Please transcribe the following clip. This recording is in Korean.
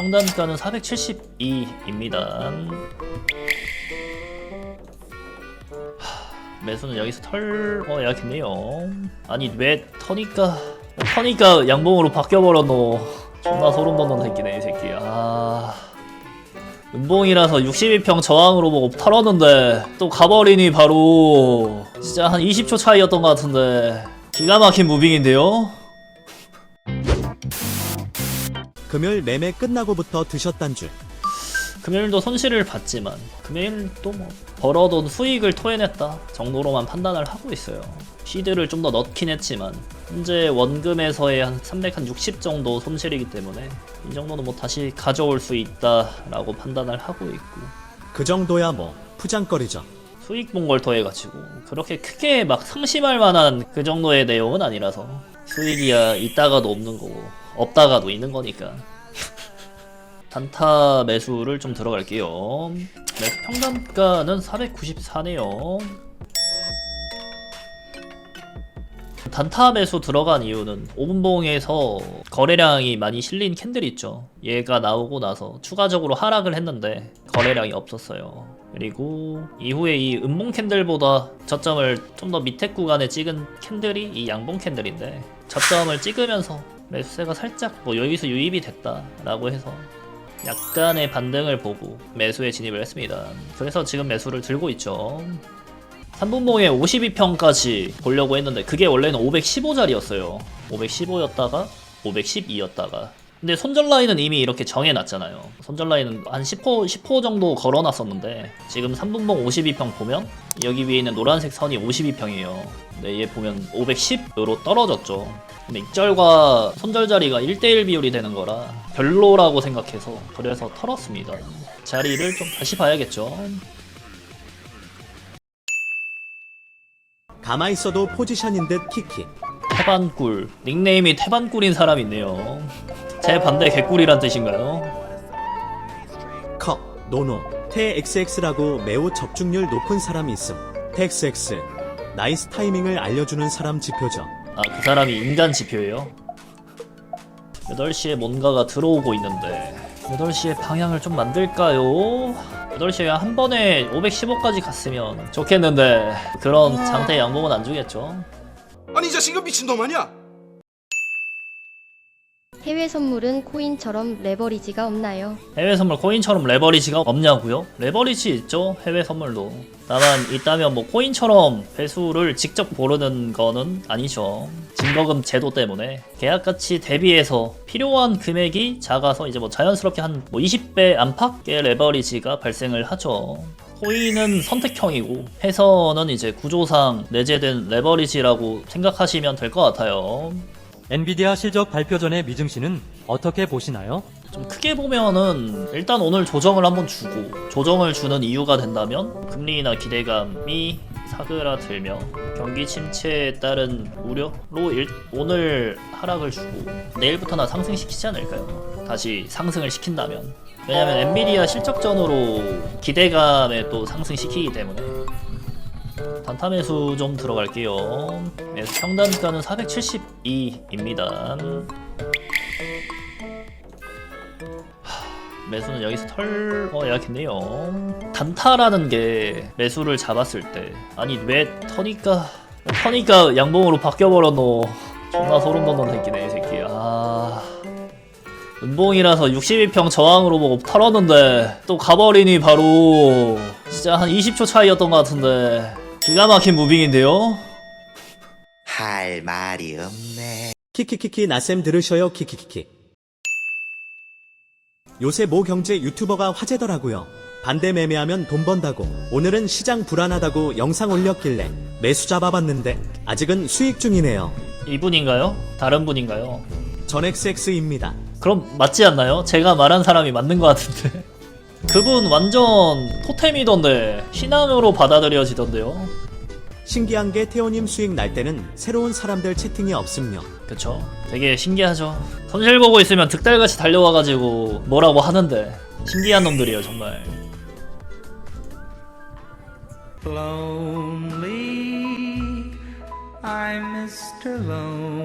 평단가는 472입니다. 매수는 여기서 털어 야겠네요. 아니 왜 터니까 터니까 양봉으로 바뀌어버렸노. 존나 소름 돋는 새끼네 이 새끼. 아 은봉이라서 62평 저항으로 보고 털었는데 또 가버리니 바로 진짜 한 20초 차이였던 것 같은데 기가 막힌 무빙인데요. 금요일 매매 끝나고부터 드셨단 줄. 금요일도 손실을 봤지만 금요일도 뭐 벌어둔 수익을 토해냈다 정도로만 판단을 하고 있어요. 시드를 좀 더 넣긴 했지만 현재 원금에서의 한 360 정도 손실이기 때문에 이 정도는 뭐 다시 가져올 수 있다라고 판단을 하고 있고 그 정도야 뭐 푸장거리죠. 수익 본 걸 더해가지고 그렇게 크게 막 상심할 만한 그 정도의 내용은 아니라서 수익이야. 있다가도 없는 거고. 없다가도 있는 거니까. 단타 매수를 좀 들어갈게요. 매수 평단가는 494네요 단타 매수 들어간 이유는 5분봉에서 거래량이 많이 실린 캔들 있죠. 얘가 나오고 나서 추가적으로 하락을 했는데 거래량이 없었어요. 그리고 이후에 이 음봉 캔들보다 저점을 좀 더 밑에 구간에 찍은 캔들이 이 양봉 캔들인데 저점을 찍으면서 매수세가 살짝 뭐 여기서 유입이 됐다라고 해서 약간의 반등을 보고 매수에 진입을 했습니다. 그래서 지금 매수를 들고 있죠. 3분봉에 52평까지 보려고 했는데 그게 원래는 515짜리였어요. 515였다가 512였다가 근데 손절 라인은 이미 이렇게 정해놨잖아요. 손절 라인은 한 10호, 10호 정도 걸어놨었는데 지금 3분봉 52평 보면 여기 위에 있는 노란색 선이 52평이에요. 근데 얘 보면 510으로 떨어졌죠. 근데 익절과 손절 자리가 1대1 비율이 되는 거라 별로라고 생각해서 그래서 털었습니다. 자리를 좀 다시 봐야겠죠. 가만히 있어도 포지션인 듯 키키. 태반꿀 닉네임이 태반꿀인 사람 있네요 제 반대 개꿀이란 뜻인가요? 컵, 노노, 태 XX라고 매우 적중률 높은 사람이 있음. 태 XX. 나이스 타이밍을 알려주는 사람 지표죠. 아 그 사람이 인간 지표예요? 8시에 뭔가가 들어오고 있는데 8시에 방향을 좀 만들까요? 8시에 한 번에 515까지 갔으면 좋겠는데 그런 장대 양봉은 안 주겠죠? 아니 이 자식 이거 미친놈 아니야? 해외 선물은 코인처럼 레버리지가 없나요? 해외 선물 코인처럼 레버리지가 없냐고요? 레버리지 있죠 해외 선물도. 다만 있다면 뭐 코인처럼 배수를 직접 고르는 거는 아니죠. 증거금 제도 때문에. 계약가치 대비해서 필요한 금액이 작아서 이제 뭐 자연스럽게 한 뭐 20배 안팎의 레버리지가 발생을 하죠. 코인은 선택형이고 해서는 이제 구조상 내재된 레버리지라고 생각하시면 될 것 같아요 엔비디아 실적 발표 전에 미증 씨는 어떻게 보시나요? 좀 크게 보면은 일단 오늘 조정을 한번 주고 조정을 주는 이유가 된다면 금리 인하 기대감이 사그라들며 경기 침체에 따른 우려로 일- 오늘 하락을 주고 내일부터나 상승시키지 않을까요? 다시 상승을 시킨다면 왜냐면 엔비디아 실적 전으로 기대감에 또 상승시키기 때문에 단타 매수 좀 들어갈게요 매수 평단가는 472입니다 매수는 여기서 털어야겠네요. 단타라는 게 매수를 잡았을 때 아니 왜 터니까 터니까 양봉으로 바뀌어버렸노. 존나 소름 돋는 새끼네 이 새끼. 아 은봉이라서 62평 저항으로 보고 털었는데 또 가버리니 바로 진짜 한 20초 차이였던 것 같은데 기가 막힌 무빙인데요. 할 말이 없네. 키키키키 나쌤 들으셔요 키키키키. 요새 모 경제 유튜버가 화제더라고요. 반대 매매하면 돈 번다고. 오늘은 시장 불안하다고 영상 올렸길래 매수 잡아봤는데 아직은 수익 중이네요. 이분인가요? 다른 분인가요? 전 XX입니다. 그럼 맞지 않나요? 제가 말한 사람이 맞는 것 같은데. 그분 완전 토템이던데 신앙으로 받아들여지던데요. 신기한 게 태호님 수익 날 때는 새로운 사람들 채팅이 없음요. 그쵸? 되게 신기하죠. 손실 보고 있으면 득달같이 달려와가지고 뭐라고 하는데 신기한 놈들이에요 정말. Lonely, I'm Mr. Lonely.